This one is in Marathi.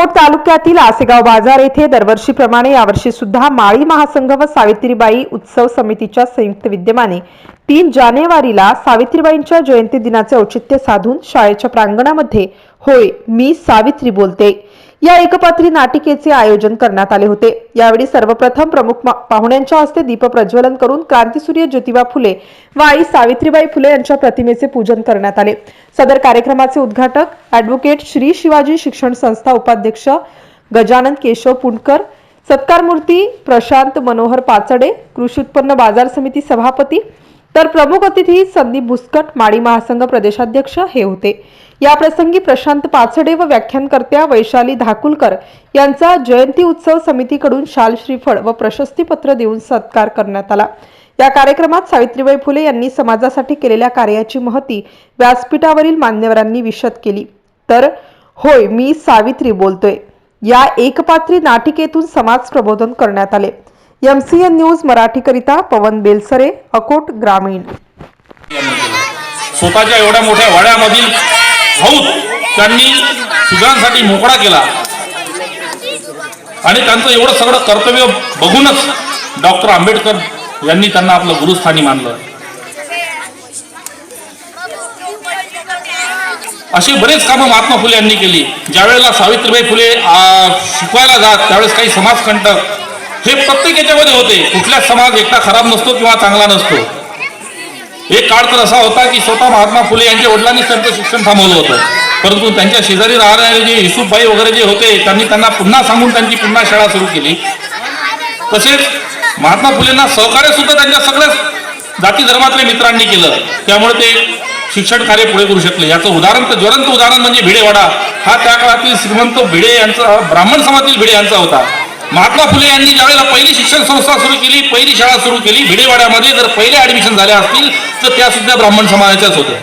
अकोट तालुक्यातील आसेगाव बाजार येथे दरवर्षीप्रमाणे यावर्षी सुद्धा माळी महासंघ व सावित्रीबाई उत्सव समितीच्या संयुक्त विद्यमाने तीन जानेवारीला सावित्रीबाईंच्या जयंती दिनाचे औचित्य साधून शाळेच्या प्रांगणामध्ये होय मी सावित्री बोलते. या एकपात्री नाटिकेचे आयोजन करण्यात आले होते. यावेळी सर्वप्रथम प्रमुख पाहुण्यांच्या हस्ते दीप प्रज्वलन करून क्रांतीसूर्य ज्योतिबा फुले व आई सावित्रीबाई फुले यांच्या प्रतिमेचे पूजन करण्यात आले. सदर कार्यक्रमाचे उद्घाटक ऍडव्होकेट श्री शिवाजी शिक्षण संस्था उपाध्यक्ष गजानन केशव पुंडकर सत्कारमूर्ती प्रशांत मनोहर पाचडे कृषी उत्पन्न बाजार समिती सभापती तर प्रमुख अतिथी संदीप भुस्कट माळी महासंघ प्रदेशाध्यक्ष हे होते. या प्रसंगी प्रशांत पाचडे व व्याख्यानकर्त्या वैशाली धाकुलकर यांचा जयंती उत्सव समितीकडून शाल श्रीफळ व प्रशस्तीपत्र देऊन सत्कार करण्यात आला. या कार्यक्रमात सावित्रीबाई फुले यांनी समाजासाठी केलेल्या कार्याची महती व्यासपीठावरील मान्यवरांनी विशद केली. तर होय मी सावित्री बोलतोय. या एकपात्री नाटिकेतून समाज प्रबोधन करण्यात आले. एम सी एन न्यूज मराठीकरिता पवन बेलसरे अकोट ग्रामीण. स्वतःच्या एवढ्या मोठ्या वाड्यामधील हौद त्यांनी सुजांसाठी मोकळा केला. आणि त्यांचं एवढं सगळं कर्तव्य बघूनच डॉक्टर आंबेडकर यांनी त्यांना आपलं गुरुस्थानी मानलं. अशी बरेच कामं महात्मा फुले यांनी केली. ज्यावेळेला सावित्रीबाई फुले शिकवायला जात त्यावेळेस काही समाजकंटक हे प्रत्येक याच्यामध्ये होते. कुठलाच समाज एकटा खराब नसतो किंवा चांगला नसतो. एक काळ तर असा होता की स्वतः महात्मा फुले यांच्या वडिलांनीच त्यांचं शिक्षण थांबवलं होतं. परंतु त्यांच्या शेजारी राहणारे जे युसुफबाई वगैरे जे होते त्यांनी त्यांना पुन्हा सांगून त्यांची पुन्हा शाळा सुरू केली. तसेच महात्मा फुलेंना सहकार्य सुद्धा त्यांच्या सगळ्याच जाती धर्मातल्या मित्रांनी केलं. त्यामुळे ते शिक्षण कार्य पुढे करू शकले. याचं उदाहरण तर ज्वलंत उदाहरण म्हणजे भिडेवाडा. हा त्या काळातील श्रीमंत भिडे यांचा ब्राह्मण समाजातील भिडे यांचा होता. महात्मा फुले यांनी ज्यावेळेला पहिली शिक्षण संस्था सुरू केली पहिली शाळा सुरू केली भिडेवाड्यामध्ये जर पहिले ऍडमिशन झाल्या असतील तर त्या सुद्धा ब्राह्मण समाजाच्याच होत्या.